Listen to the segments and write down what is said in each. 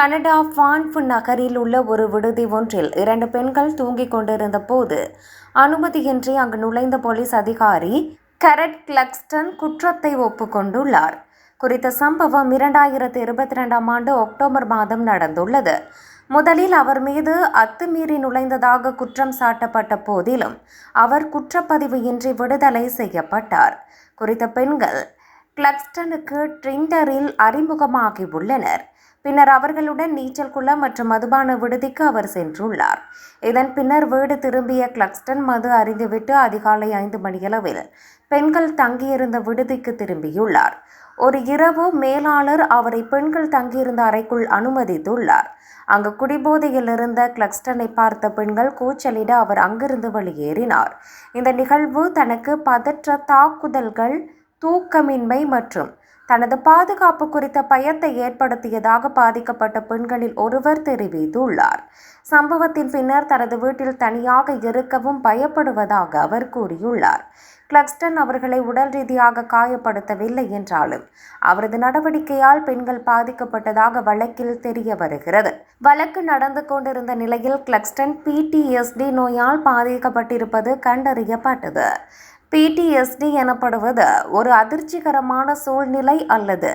Canada ஃபான்ஃபு நகரில் உள்ள ஒரு விடுதி ஒன்றில் இரண்டு பெண்கள் தூங்கிக் கொண்டிருந்த போது அனுமதியின்றி அங்கு நுழைந்த போலீஸ் அதிகாரி கரட் கிளக்ஸ்டன் குற்றத்தை ஒப்புக்கொண்டுள்ளார் குறித்த சம்பவம் இரண்டாயிரத்து இருபத்தி ரெண்டாம் ஆண்டு அக்டோபர் மாதம் நடந்துள்ளது. முதலில் அவர் மீது அத்துமீறி நுழைந்ததாக குற்றம் சாட்டப்பட்ட போதிலும் அவர் குற்றப்பதிவு இன்றி விடுதலை செய்யப்பட்டார். குறித்த பெண்கள் கிளப்ஸ்டனுக்கு ட்ரிண்டரில் அறிமுகமாகி உள்ளனர் பின்னர் அவர்களுடன் நீச்சல் குளம் மற்றும் மதுபான விடுதிக்கு அவர் சென்றுள்ளார். இதன் பின்னர் வீடு திரும்பிய கிளக்ஸ்டன் மது அறிந்துவிட்டு அதிகாலை ஐந்து மணியளவில் பெண்கள் தங்கியிருந்த விடுதிக்கு திரும்பியுள்ளார். ஒரு இரவு மேலாளர் அவரை பெண்கள் தங்கியிருந்த அறைக்குள் அனுமதித்துள்ளார். அங்கு குடிபோதையில் இருந்த கிளக்ஸ்டனை பார்த்த பெண்கள் கூச்சலிட அவர் அங்கிருந்து வெளியேறினார். இந்த நிகழ்வு தனக்கு பதற்ற தாக்குதல்கள் தூக்கமின்மை மற்றும் தனது பாதுகாப்பு குறித்த பயத்தை ஏற்படுத்தியதாக பாதிக்கப்பட்ட பெண்களில் ஒருவர் தெரிவித்துள்ளார். சம்பவத்தின் பின்னர் தனது வீட்டில் தனியாக இருக்கவும் பயப்படுவதாக அவர் கூறியுள்ளார். கிளக்ஸ்டன் அவர்களை உடல் ரீதியாக காயப்படுத்தவில்லை என்றாலும் அவரது நடவடிக்கையால் பெண்கள் பாதிக்கப்பட்டதாக வழக்கில் தெரிய வருகிறது. வழக்கு நடந்து கொண்டிருந்த நிலையில் கிளக்ஸ்டன் பிடிஎஸ்டி நோயால் பாதிக்கப்பட்டிருப்பது கண்டறியப்பட்டது. பிடிஎஸ்டி எனப்படுவது ஒரு அதிர்ச்சிகரமான சூழ்நிலை அல்லது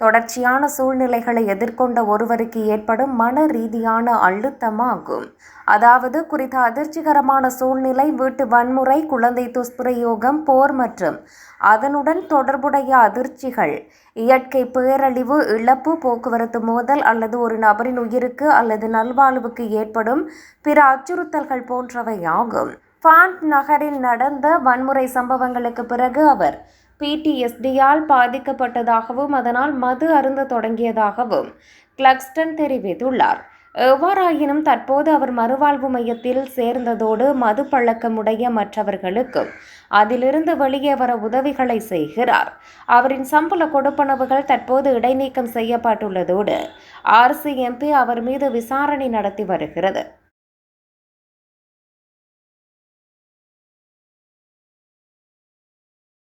தொடர்ச்சியான சூழ்நிலைகளை எதிர்கொண்ட ஒருவருக்கு ஏற்படும் மன ரீதியான அழுத்தமாகும். அதாவது குறித்த அதிர்ச்சிகரமான சூழ்நிலை வீட்டு வன்முறை குழந்தை துஷ்பிரயோகம் போர் மற்றும் அதனுடன் தொடர்புடைய அதிர்ச்சிகள் இயற்கை பேரழிவு இழப்பு போக்குவரத்து மோதல் அல்லது ஒரு நபரின் உயிருக்கு அல்லது நல்வாழ்வுக்கு ஏற்படும் பிற அச்சுறுத்தல்கள் போன்றவை ஆகும் பாண்ட் நகரில் நடந்த வன்முறை சம்பவங்களுக்கு பிறகு அவர் பிடிஎஸ்டியால் பாதிக்கப்பட்டதாகவும் அதனால் மது அருந்த தொடங்கியதாகவும் கிளக்ஸ்டன் தெரிவித்துள்ளார். எவ்வாறாயினும் தற்போது அவர் மறுவாழ்வு மையத்தில் சேர்ந்ததோடு மது பழக்கமுடைய மற்றவர்களுக்கும் அதிலிருந்து வெளியே வர உதவிகளை செய்கிறார். அவரின் சம்பள கொடுப்பனவுகள் தற்போது இடைநீக்கம் செய்யப்பட்டுள்ளதோடு ஆர்சிஎம்பி அவர் மீது விசாரணை நடத்தி வருகிறது.